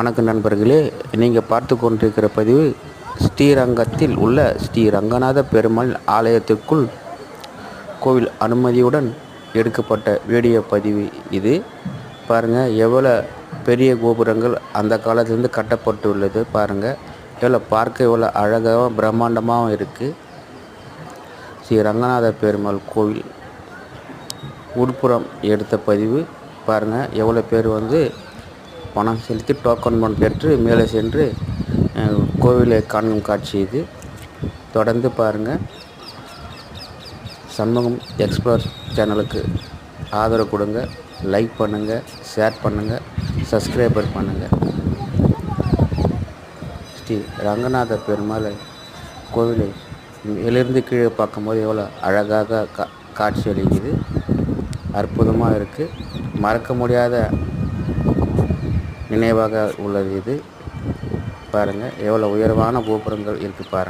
வணக்கம் நண்பர்களே. நீங்கள் பார்த்து கொண்டிருக்கிற பதிவு ஸ்ரீரங்கத்தில் உள்ள ஸ்ரீ ரங்கநாத பெருமாள் ஆலயத்திற்குள் கோவில் அனுமதியுடன் எடுக்கப்பட்ட வீடியோ பதிவு இது. பாருங்கள் எவ்வளோ பெரிய கோபுரங்கள் அந்த காலத்திலேருந்து கட்டப்பட்டுள்ளது பாருங்கள் எவ்வளோ பார்க்க எவ்வளோ அழகாகவும் பிரம்மாண்டமாகவும் இருக்குது ஸ்ரீ ரங்கநாத பெருமாள் கோவில் உட்புறம் எடுத்த பதிவு. பாருங்கள் எவ்வளோ பேர் வந்து பணம் செலுத்தி டோக்கன் பணம் பெற்று மேலே சென்று கோவிலை காணும் காட்சி இது. தொடர்ந்து பாருங்கள் சண்முகம் எக்ஸ்ப்ளோர் சேனலுக்கு ஆதரவு கொடுங்க லைக் பண்ணுங்கள் ஷேர் பண்ணுங்கள் சப்ஸ்கிரைபர் பண்ணுங்கள் ஸ்ரீ ரங்கநாத பெருமாளை கோவிலை மேலிருந்து கீழே பார்க்கும்போது எவ்வளோ அழகாக கா காட்சி அளிக்குது. அற்புதமாக இருக்குது மறக்க முடியாத நினைவாக உள்ளது இது. பாருங்கள் எவ்வளோ உயர்வான கோபுரங்கள் இருக்குது பாருங்கள்